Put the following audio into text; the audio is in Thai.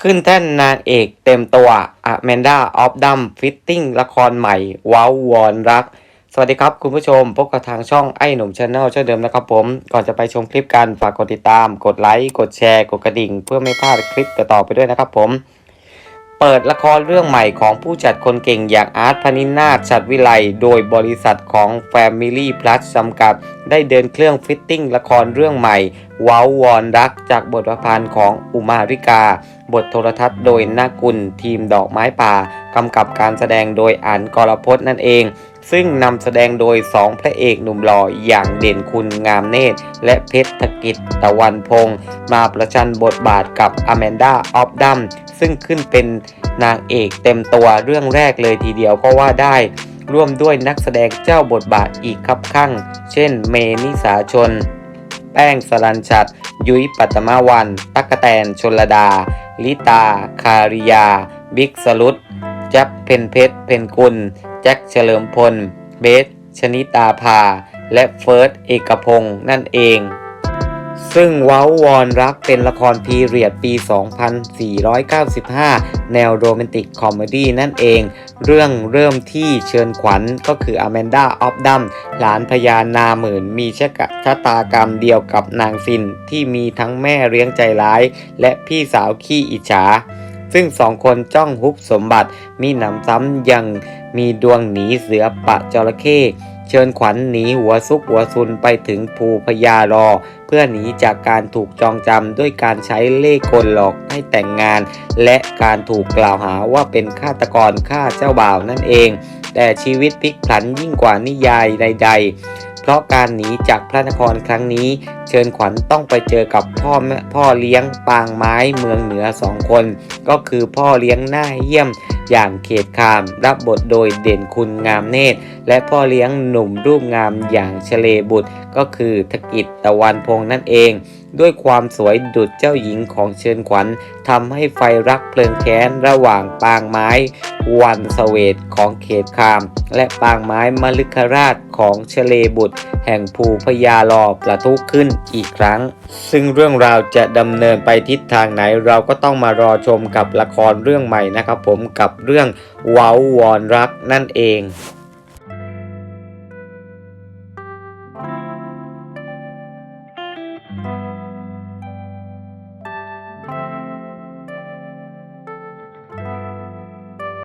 ขึ้นแท่นนางเอกเต็มตัวอแมนดาออฟดัมฟิตติ้งละครใหม่ว้าววอนรัก สวัสดีครับคุณผู้ชม พบกับทางช่องไอ้หนุ่มชาแนลเช่นเดิมนะครับผม ก่อนจะไปชมคลิปกัน ฝากกดติดตาม กดไลค์ กดแชร์ กดกระดิ่ง เพื่อไม่พลาดคลิปต่อๆไปด้วยนะครับผม เปิดละครเรื่องใหม่ของผู้จัดคนเก่งอย่างอาร์ตพนินาถชัดวิไลโดยบริษัทของ Family Plus จำกัด ได้เดินเครื่องฟิตติ้งละครเรื่องใหม่ ว้าววอนรักจากบทประพันธ์ของอุมาริกา บทโทรทัศน์โดยนากุลทีมดอกไม้ป่ากำกับการแสดงโดยอันกรพจน์นั่นเอง ซึ่งนำแสดงโดยสองพระเอกหนุ่มหล่ออย่างเด่นคุณงามเนตร และเพชรธกิจตะวันพงศ์มาประชันบทบาทกับอแมนดาออฟดัม ซึ่งขึ้นเป็นนางเอกเต็มตัวเรื่องแรกเลยทีเดียวก็ว่าได้ร่วมด้วยนักแสดงเจ้าบทบาทอีกครับข้าง เช่น เมนิสาชน แป้งสลันชัด ยุ้ยปัตมาวันตักกแตนชนลดา ลิตา คาริยา บิ๊กสลุดแจ๊บเพนเพชรเพนกุล แจ็คเฉลิมพล เบส ชนิตาภา และเฟิร์ส เอกพงษ์นั่นเอง ซึ่งเว้าวอนรักเป็นละครพีเรียดปี 2495 แนวโรแมนติกคอมเมดี้นั่นเอง เรื่องเริ่มที่เชิญขวัญก็คืออแมนดาออฟดัมหลานพญานาหมื่นมีชะกะชะตากรรมเดียวกับนางฟินที่มีทั้งแม่เลี้ยงใจร้าย และพี่สาวขี้อิจฉา ซึ่งสองคนจ้องฮุบสมบัติมีหนำซ้ำยังมีดวงหนีเสือปะจระเข้ ชิญขวัญหนีหัวซุกหัวซุนไปถึงภูพญารอ เพื่อหนีจากการถูกจองจำด้วยการใช้เล่กลหลอกให้แต่งงาน และการถูกกล่าวหาว่าเป็นฆาตกรฆ่าเจ้าบ่าวนั่นเอง แต่ชีวิตพลิกผันยิ่งกว่านิยายใดๆเพราะการหนีจากพระนครครั้งนี้ เชิญขวัญต้องไปเจอกับพ่อแม่พ่อเลี้ยงปางไม้เมืองเหนือสองคน ก็คือพ่อเลี้ยงหน้าเยี่ยม อย่างเขตคาม รับบทโดยเด่นคุณงามเนตร และพ่อเลี้ยงหนุ่มรูปงามอย่างเฉลบุตร ก็คือธกิจตะวันพงษ์นั่นเอง ด้วยความสวยดุจเจ้าหญิงของเชิญขวัญทำให้ไฟรักเพลิงแค้นระหว่างปางไม้ วันสเวตของเขตคาม และปางไม้มฤคราชของเฉลบุตร แห่งภูพญาลอประทุขึ้นอีกครั้ง ซึ่งเรื่องราวจะดำเนินไปทิศทางไหนเราก็ต้องมารอชมกับละครเรื่องใหม่นะครับผมกับเรื่องเว้าวอนรักนั่นเอง